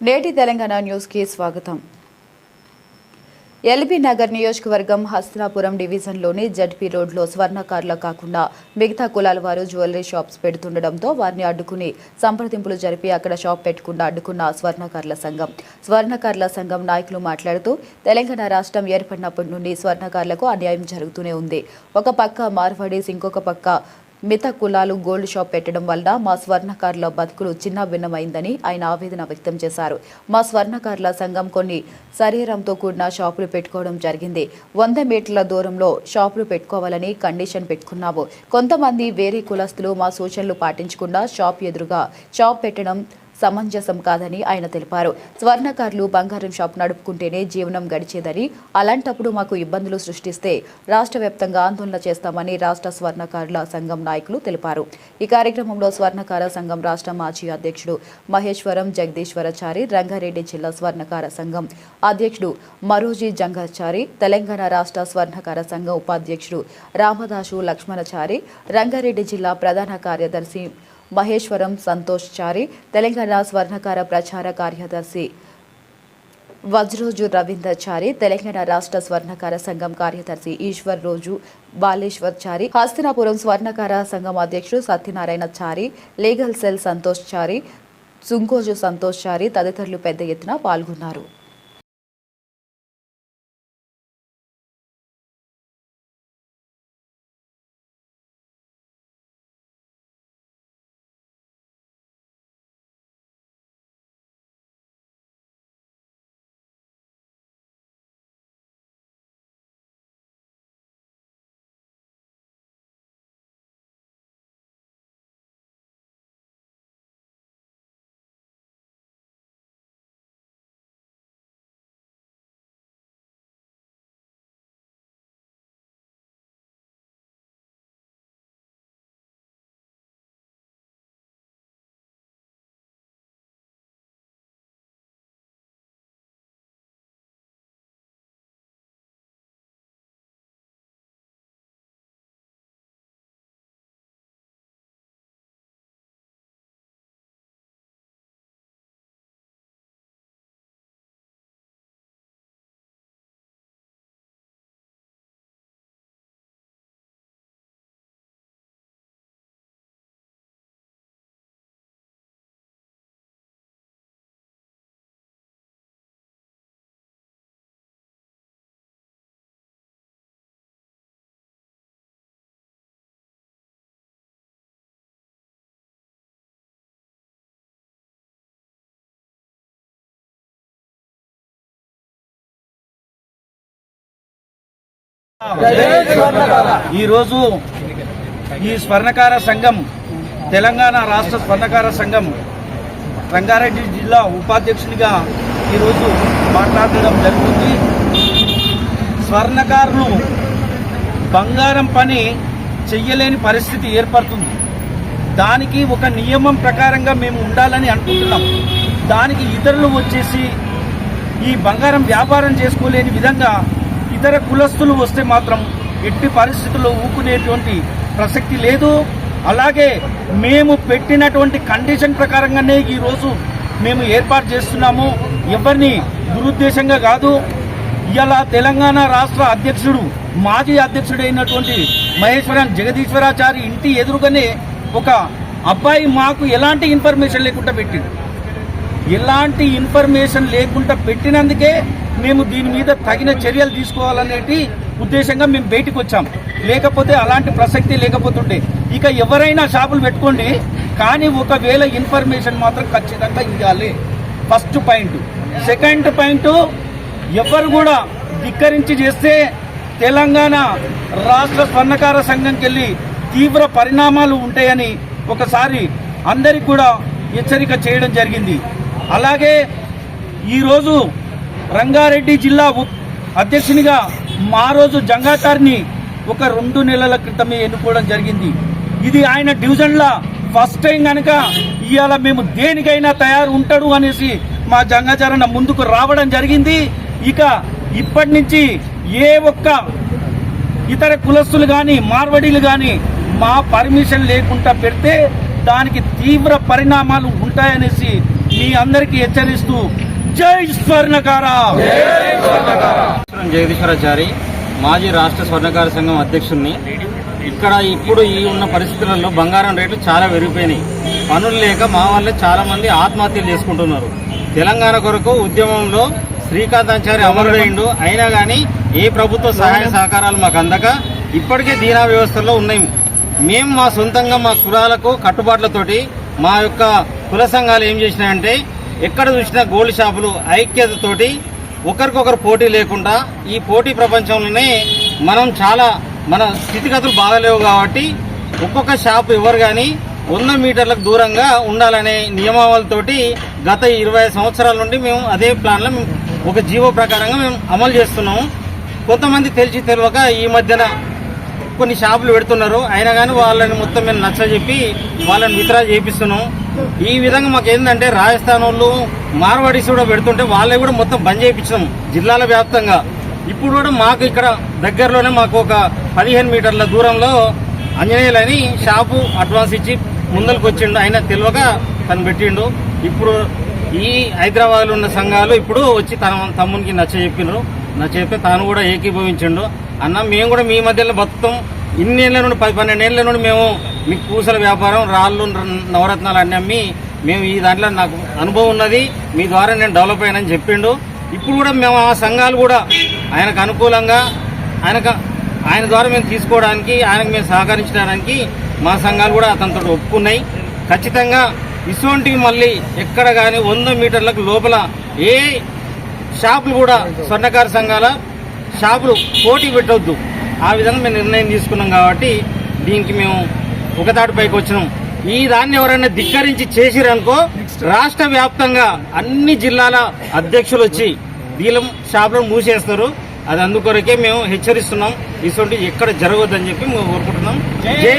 నేటి తెలంగాణ న్యూస్కి స్వాగతం. ఎల్బీ నగర్ నియోజకవర్గం హస్తినాపురం డివిజన్లోని జడ్పీ రోడ్లో స్వర్ణకారుల కాకుండా మిగతా కులాల వారు జ్యువెలరీ షాప్స్ పెడుతుండడంతో వారిని అడ్డుకుని సంప్రదింపులు జరిపి అక్కడ షాప్ పెట్టకుండా అడ్డుకున్న స్వర్ణకారుల సంఘం స్వర్ణకారుల సంఘం నాయకులు మాట్లాడుతూ తెలంగాణ రాష్ట్రం ఏర్పడినప్పటి నుండి స్వర్ణకారులకు అన్యాయం జరుగుతూనే ఉంది. ఒక పక్క మార్వాడీస్ ఇంకొక పక్క మిత కులాలు గోల్డ్ షాప్ పెట్టడం వల్ల మా స్వర్ణకారుల బతుకులు చిన్న భిన్నమైందని ఆయన ఆవేదన వ్యక్తం చేశారు. మా స్వర్ణకారుల సంఘం కొన్ని శరీరంతో కూడిన షాపులు పెట్టుకోవడం జరిగింది. వంద మీటర్ల దూరంలో షాపులు పెట్టుకోవాలని కండిషన్ పెట్టుకున్నాము. కొంతమంది వేరే కులస్తులు మా సూచనలు పాటించకుండా షాప్ ఎదురుగా షాప్ పెట్టడం సమంజసం కాదని ఆయన తెలిపారు. స్వర్ణకారులు బంగారం షాప్ నడుపుకుంటేనే జీవనం గడిచేదని అలాంటప్పుడు మాకు ఇబ్బందులు సృష్టిస్తే రాష్ట్ర వ్యాప్తంగా ఆందోళన చేస్తామని రాష్ట్ర స్వర్ణకారుల సంఘం నాయకులు తెలిపారు. ఈ కార్యక్రమంలో స్వర్ణకార సంఘం రాష్ట్ర మాజీ అధ్యక్షుడు మహేశ్వరం జగదీశ్వరచారి రంగారెడ్డి జిల్లా స్వర్ణకార సంఘం అధ్యక్షుడు మరోజీ జంగాచారి తెలంగాణ రాష్ట్ర స్వర్ణకార సంఘం ఉపాధ్యక్షుడు రామదాసు లక్ష్మణచారి రంగారెడ్డి జిల్లా ప్రధాన కార్యదర్శి మహేశ్వరం సంతోష్ చారి తెలంగాణ స్వర్ణకార ప్రచార కార్యదర్శి వజ్రోజు రవీందర్ చారి తెలంగాణ రాష్ట్ర స్వర్ణకార సంఘం కార్యదర్శి ఈశ్వర్ రోజు బాలేశ్వర్ చారి హస్తినాపురం స్వర్ణకార సంఘం అధ్యక్షుడు సత్యనారాయణ చారి లీగల్ సెల్ సంతోష్ చారి సుంకోజు సంతోష్ చారి తదితరులు పెద్ద ఎత్తున పాల్గొన్నారు. ఈరోజు ఈ స్వర్ణకార సంఘం తెలంగాణ రాష్ట్ర స్వర్ణకార సంఘం రంగారెడ్డి జిల్లా ఉపాధ్యక్షునిగా ఈరోజు మాట్లాడడం జరుగుతుంది. స్వర్ణకారులు బంగారం పని చెయ్యలేని పరిస్థితి ఏర్పడుతుంది. దానికి ఒక నియమం ప్రకారంగా మేము ఉండాలని అనుకుంటున్నాం. దానికి ఇతరులు వచ్చేసి ఈ బంగారం వ్యాపారం చేసుకోలేని విధంగా ఇతర కులస్తులు వస్తే మాత్రం ఎట్టి పరిస్థితుల్లో ఊకునేటువంటి ప్రసక్తి లేదు. అలాగే మేము పెట్టినటువంటి కండిషన్ ప్రకారంగానే ఈరోజు మేము ఏర్పాటు చేస్తున్నాము. ఎవరిని దురుద్దేశంగా కాదు ఇలా తెలంగాణ రాష్ట్ర అధ్యక్షుడు మాజీ అధ్యక్షుడైనటువంటి మహేశ్వరన్ జగదీశ్వరాచారి ఇంటి ఎదురుగానే ఒక అబ్బాయి మాకు ఎలాంటి ఇన్ఫర్మేషన్ లేకుండా పెట్టిండు. ఎలాంటి ఇన్ఫర్మేషన్ లేకుండా పెట్టినందుకే మేము దీని మీద తగిన చర్యలు తీసుకోవాలనేటి ఉద్దేశంగా మేము బయటికి వచ్చాం. లేకపోతే అలాంటి ప్రసక్తి లేకపోతుండే. ఇక ఎవరైనా షాపులు పెట్టుకోండి కానీ ఒకవేళ ఇన్ఫర్మేషన్ మాత్రం ఖచ్చితంగా ఇవ్వాలి. First point. సెకండ్ పాయింట్ ఎవరు కూడా ధిక్కరించి చేస్తే తెలంగాణ రాష్ట్ర స్వర్ణకార సంఘంకి వెళ్ళి తీవ్ర పరిణామాలు ఉంటాయని ఒకసారి అందరికి కూడా హెచ్చరిక చేయడం జరిగింది. అలాగే ఈరోజు రంగారెడ్డి జిల్లా అధ్యక్షునిగా మా రోజు జంగాచారిని ఒక రెండు నెలల క్రితమే ఎన్నుకోవడం జరిగింది. ఇది ఆయన డివిజన్లో ఫస్ట్ టైం కనుక ఇవాళ మేము దేనికైనా తయారు ఉంటాడు అనేసి మా జంగాచారణ ముందుకు రావడం జరిగింది. ఇక ఇప్పటి నుంచి ఏ ఒక్క ఇతర కులస్తులు కానీ మార్వడీలు కానీ మా పర్మిషన్ లేకుండా పెడితే దానికి తీవ్ర పరిణామాలు ఉంటాయనేసి మీ అందరికీ హెచ్చరిస్తూ జై స్వర్ణకార! జగదీశ్వరాచారి మాజీ రాష్ట్ర స్వర్ణకార సంఘం అధ్యక్షుడిని ఇక్కడ ఇప్పుడు ఈ ఉన్న పరిస్థితులలో బంగారం రేట్లు చాలా పెరిగిపోయినాయి. పనులు లేక మా వాళ్ళే చాలా మంది ఆత్మహత్యలు చేసుకుంటున్నారు. తెలంగాణ కొరకు ఉద్యమంలో శ్రీకాంతాచారి అమరుడైండు అయినా కానీ ఏ ప్రభుత్వ సహాయ సహకారాలు మాకు అందక ఇప్పటికే దీనా వ్యవస్థలో ఉన్నాయి. మేము మా సొంతంగా మా కులాలకు కట్టుబాట్లతోటి మా యొక్క కుల సంఘాలు ఏం చేసినాయంటే ఎక్కడ చూసినా గోల్డ్ షాపులు ఐక్యతతోటి ఒకరికొకరు పోటీ లేకుండా ఈ పోటీ ప్రపంచంలోనే మనం చాలా మన స్థితిగతులు బాగలేవు కాబట్టి ఒక్కొక్క షాపు ఎవరు కానీ వంద మీటర్లకు దూరంగా ఉండాలనే నియమావళితోటి గత ఇరవై సంవత్సరాల నుండి మేము అదే ప్లాన్లో మేము ఒక జీవో ప్రకారంగా మేము అమలు చేస్తున్నాము. కొంతమంది తెలిసి తెలియక ఈ మధ్యన కొన్ని షాపులు పెడుతున్నారు. అయినా కానీ వాళ్ళని మొత్తం మేము నచ్చజెప్పి వాళ్ళని విత్డ్రా చేపిస్తున్నాం ఈ విధంగా మాకు ఏంటంటే రాజస్థాన్ వాళ్ళు మార్వాడీస్ కూడా పెడుతుంటే వాళ్ళే కూడా మొత్తం బంద్ చేయించినాం జిల్లాల వ్యాప్తంగా. ఇప్పుడు కూడా మాకు ఇక్కడ దగ్గరలోనే మాకు ఒక పదిహేను మీటర్ల దూరంలో ఆంజనేయులని షాపు అడ్వాన్స్ ఇచ్చి ముందరకు వచ్చిండు. ఆయన తెలియక తను పెట్టిండు. ఇప్పుడు ఈ హైదరాబాద్లో ఉన్న సంఘాలు ఇప్పుడు వచ్చి తన తమ్మునికి నచ్చ చెప్పినారు. నచ్చ చెప్పి తాను కూడా ఏకీభవించిండు. అన్న మేము కూడా మీ మధ్యలో బతుకుతాం. ఇన్నేళ్ళ నుండి పది పన్నెండేళ్ళ నుండి మేము మీకు పూసల వ్యాపారం రాళ్ళు నవరత్నాలు అన్నీ అమ్మి మేము ఈ దాంట్లో నాకు అనుభవం ఉన్నది. మీ ద్వారా నేను డెవలప్ అయ్యానని చెప్పిండు. ఇప్పుడు కూడా మేము ఆ సంఘాలు కూడా ఆయనకు అనుకూలంగా ఆయనకు ఆయన ద్వారా మేము తీసుకోవడానికి ఆయనకు మేము సహకరించడానికి మా సంఘాలు కూడా అతనితో ఒప్పుకున్నాయి. ఖచ్చితంగా ఇటువంటివి మళ్ళీ ఎక్కడ కానీ వంద మీటర్లకు లోపల ఏ షాపులు కూడా స్వర్ణకార సంఘాల షాపులు పోటీ పెట్టవద్దు ఆ విధంగా మేము నిర్ణయం తీసుకున్నాం కాబట్టి దీనికి మేము ఒకతాటిపైకి వచ్చినాం ఈ దాన్ని ఎవరైనా ధిక్కరించి చేసిరనుకో రాష్ట్ర వ్యాప్తంగా అన్ని జిల్లాల అధ్యక్షులు వచ్చి దీలం షాపులను మూసేస్తారు అది అందుకొరకే మేము హెచ్చరిస్తున్నాం ఇటువంటి ఎక్కడ జరగొద్దని చెప్పి మేము కోరుకుంటున్నాం జై